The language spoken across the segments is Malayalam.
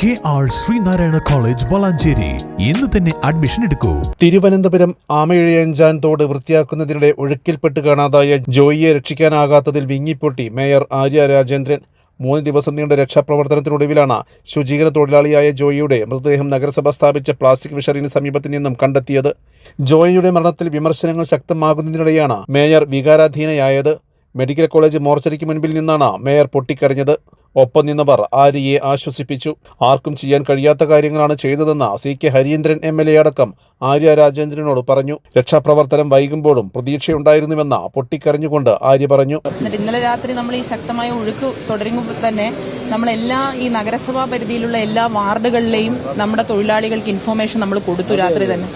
K R Sreenarayana college Valanchery. ഇന്ന് തന്നെ അഡ്മിഷൻ എടുക്കൂ. തിരുവനന്തപുരം ആമയിഴയഞ്ചാൻ തോട് വൃത്തിയാക്കുന്നതിനിടെ ഒഴുക്കിൽപ്പെട്ട് കാണാതായ ജോയിയെ രക്ഷിക്കാനാകാത്തതിൽ വിങ്ങിപ്പൊട്ടി മേയർ ആര്യ രാജേന്ദ്രൻ. മൂന്ന് ദിവസം നീണ്ട രക്ഷാപ്രവർത്തനത്തിനൊടുവിലാണ് ശുചീകരണ തൊഴിലാളിയായ ജോയിയുടെ മൃതദേഹം നഗരസഭ സ്ഥാപിച്ച പ്ലാസ്റ്റിക് വിഷറിന് സമീപത്തു നിന്നും കണ്ടെത്തിയത്. ജോയിയുടെ മരണത്തിൽ വിമർശനങ്ങൾ ശക്തമാകുന്നതിനിടെയാണ് മേയർ വികാരാധീനയായത്. മെഡിക്കൽ കോളേജ് മോർച്ചറിക്ക് മുൻപിൽ നിന്നാണ് മേയർ പൊട്ടിക്കരഞ്ഞത്. ഒപ്പം നിന്നവർ ആര്യയെ ആശ്വസിപ്പിച്ചു. ആർക്കും ചെയ്യാൻ കഴിയാത്ത കാര്യങ്ങളാണ് ചെയ്തതെന്ന് C K Harindran M L A അടക്കം ആര്യ രാജേന്ദ്രനോട് പറഞ്ഞു. രക്ഷാപ്രവർത്തനം വൈകുമ്പോഴും പ്രതീക്ഷയുണ്ടായിരുന്നുവെന്ന പൊട്ടിക്കരഞ്ഞുകൊണ്ട് ആര്യ പറഞ്ഞു. ഇന്നലെ രാത്രി നമ്മൾ ഈ ശക്തമായ ഒഴുക്ക് തുടരുമ്പോൾ തന്നെ നമ്മളെല്ലാ ഈ നഗരസഭാ പരിധിയിലുള്ള എല്ലാ വാർഡുകളിലെയും നമ്മുടെ തൊഴിലാളികൾക്ക് ഇൻഫർമേഷൻ നമ്മൾ കൊടുത്തു രാത്രി തന്നെ.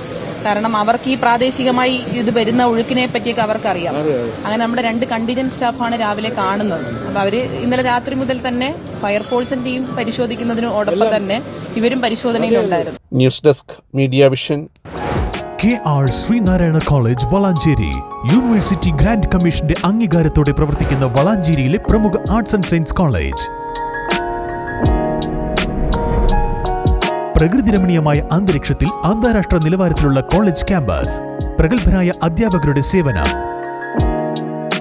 കാരണം അവർക്ക് ഈ പ്രാദേശികമായി ഇത് വരുന്ന ഒഴുക്കിനെ പറ്റിയൊക്കെ അവർക്കറിയാം. അങ്ങനെ നമ്മുടെ രണ്ട് കണ്ടിജന്റ് സ്റ്റാഫാണ് രാവിലെ കാണുന്നത്. അപ്പൊ അവർ ഇന്നലെ രാത്രി മുതൽ തന്നെ ഫയർഫോഴ്സിന്റെ ടീം പരിശോധിക്കുന്നതിനോടൊപ്പം തന്നെ ഇവരും പരിശോധനയിലുണ്ടായിരുന്നു news desk media vision. K R Sreenarayana college Valanchery. University grant കമ്മീഷന്റെ അംഗീകാരത്തോടെ പ്രവർത്തിക്കുന്ന വളാഞ്ചേരിയിലെ പ്രമുഖ ആർട്സ് ആൻഡ് സയൻസ് കോളേജ്. പ്രകൃതിരമണീയമായ അന്തരീക്ഷത്തിൽ അന്താരാഷ്ട്ര നിലവാരത്തിലുള്ള കോളേജ് ക്യാമ്പസ്. പ്രഗത്ഭരായ അധ്യാപകരുടെ സേവനം.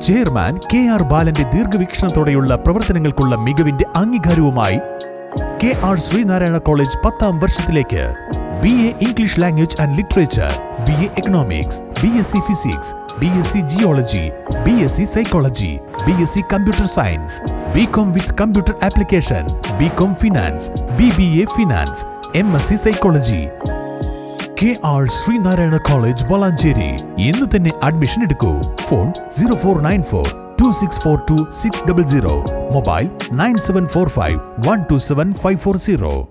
ചെയർമാൻ കെ ആർ ബാലന്റെ ദീർഘവീക്ഷണത്തോടെയുള്ള പ്രവർത്തനങ്ങൾക്കുള്ള മികവിന്റെ അംഗീകാരവുമായി കെ ആർ ശ്രീനാരായണ കോളേജ് പത്താം വർഷത്തിലേക്ക്. B A English language and literature B A economics B S C physics B S C geology B S C psychology B S C computer science B com with computer application B com finance B B A finance M S C psychology K R Sreenarayana college Valanchery ഇന്ന് തന്നെ അഡ്മിഷൻ എടുക്കൂ. Phone zero four nine four two six four two six double zero mobile nine seven four five one two seven five four zero